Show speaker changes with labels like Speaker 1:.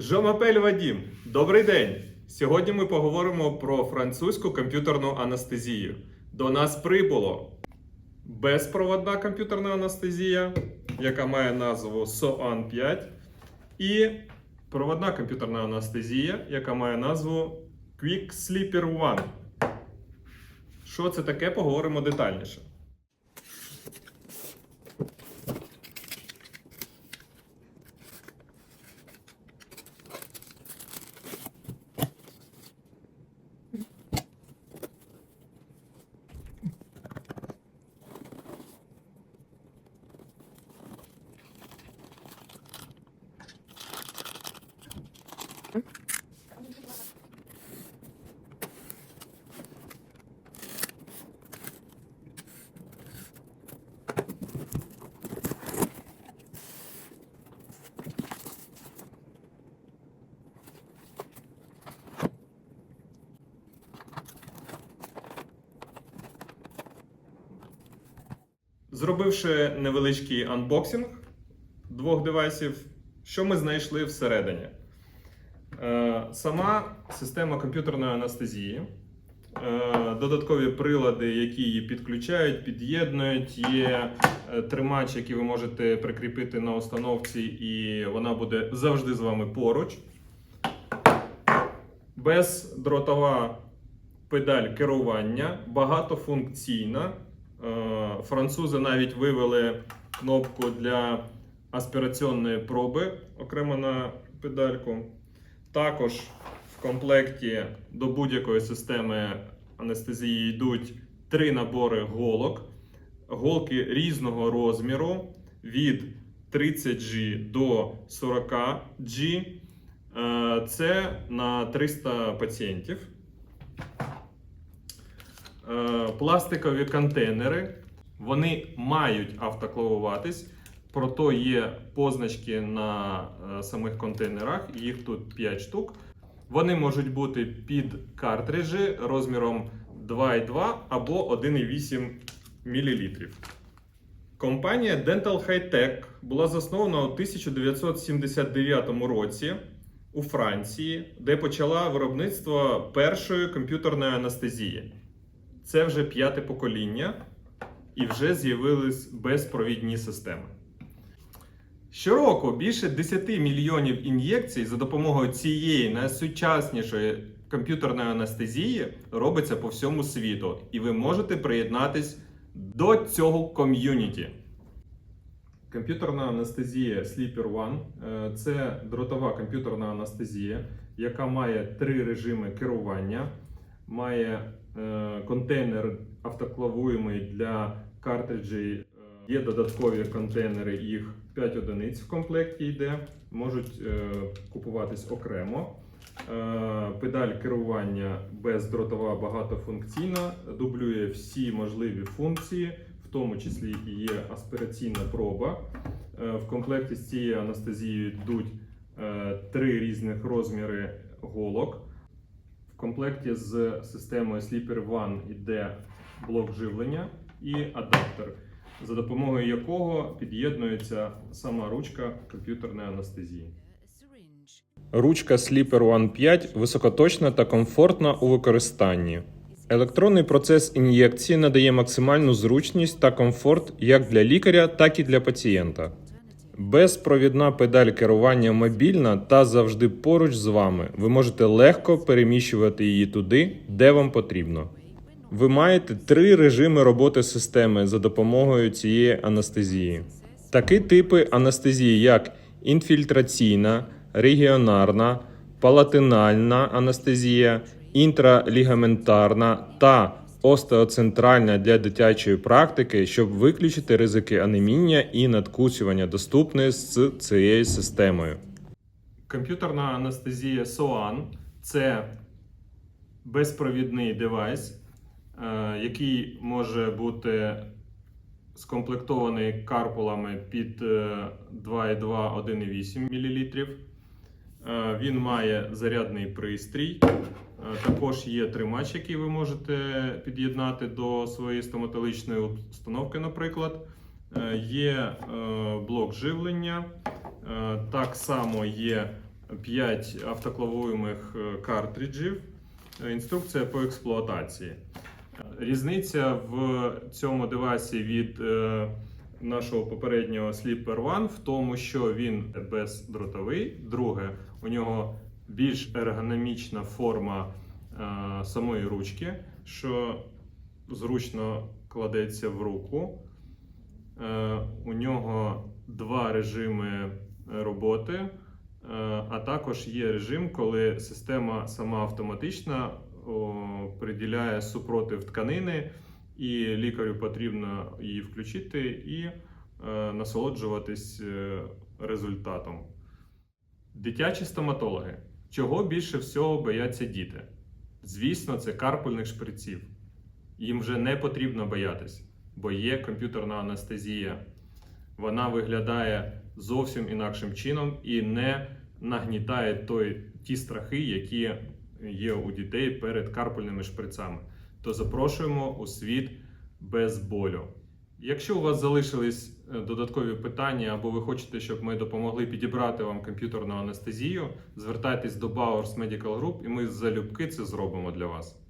Speaker 1: Жомапель Вадім, добрий день! Сьогодні ми поговоримо про французьку комп'ютерну анестезію. До нас прибуло безпроводна комп'ютерна анестезія, яка має назву SOAN 5, і проводна комп'ютерна анестезія, яка має назву Quick Sleeper One. Що це таке, поговоримо детальніше. Зробивши невеличкий анбоксинг двох девайсів, що ми знайшли всередині? Е, Сама система комп'ютерної анестезії, е, додаткові прилади, які її підключають, під'єднують. Є е, тримач, який ви можете прикріпити на установці, і вона буде завжди з вами поруч. Бездротова педаль керування, багатофункційна. Е, Французи навіть вивели кнопку для аспіраційної проби окремо на педальку. Також в комплекті до будь-якої системи анестезії йдуть три набори голок. Голки різного розміру від 30G до 40G. Е, Це на 300 пацієнтів. Е, Пластикові контейнери. Вони мають автоклавуватись, проте є позначки на е, самих контейнерах, їх тут 5 штук. Вони можуть бути під картриджі розміром 2,2 або 1,8 мл. Компанія Dental High Tech була заснована у 1979 році у Франції, де почала виробництво першої комп'ютерної анестезії. Це вже п'яте покоління, і вже з'явились безпровідні системи. Щороку більше 10 мільйонів ін'єкцій за допомогою цієї найсучаснішої комп'ютерної анестезії робиться по всьому світу, і ви можете приєднатись до цього ком'юніті. Комп'ютерна анестезія Sleeper One е, це дротова комп'ютерна анестезія, яка має три режими керування, має е, контейнер автоклавуємий для картриджей. Е, Є додаткові контейнери, їх 5 одиниць в комплекті йде, можуть е, купуватись окремо. Педаль керування бездротова багатофункційна, дублює всі можливі функції, в тому числі і є аспіраційна проба. В комплекті з цією анестезією йдуть три різних розміри голок. Комплекті з системою Sleeper One йде блок живлення і адаптер, за допомогою якого під'єднується сама ручка комп'ютерної анестезії. Ручка Sleeper One 5 високоточна та комфортна у використанні. Електронний процес ін'єкції надає максимальну зручність та комфорт як для лікаря, так і для пацієнта. Безпровідна педаль керування мобільна та завжди поруч з вами. Ви можете легко переміщувати її туди, де вам потрібно. Ви маєте три режими роботи системи за допомогою цієї анестезії. Такі типи анестезії, як інфільтраційна, регіонарна, палатинальна анестезія, інтралігаментарна та остеоцентральна для дитячої практики, щоб виключити ризики анеміння і надкусювання, доступні з цією системою. Комп'ютерна анестезія SOAN – це безпровідний девайс, е, який може бути скомплектований карпулами під е, 2,2 1,8 мл. Е, Він має зарядний пристрій. Е, Також є тримач, який ви можете під'єднати до своєї стоматологічної установки, наприклад. Е, Є блок живлення. Так само є 5 автоклавуємих картриджів. Інструкція по експлуатації. Різниця в цьому девайсі від нашого попереднього Slipper One в тому, що він бездротовий. Друге, у нього більш ергономічна форма е, самої ручки, що зручно кладеться в руку. Е, у нього два режими роботи, е, а також є режим, коли система сама автоматично о, приділяє супротив тканини, і лікарю потрібно її включити і е, насолоджуватись е, результатом. Дитячі стоматологи. Чого більше всього бояться діти? Звісно, це карпальних шприців. Їм вже не потрібно боятись, бо є комп'ютерна анестезія. Вона виглядає зовсім інакшим чином і не нагнітає той, ті страхи, які є у дітей перед карпальними шприцами. То запрошуємо у світ без болю. Якщо у вас залишились е, додаткові питання, або ви хочете, щоб ми допомогли підібрати вам комп'ютерну анестезію, звертайтесь до Bowers Medical Group і ми залюбки це зробимо для вас.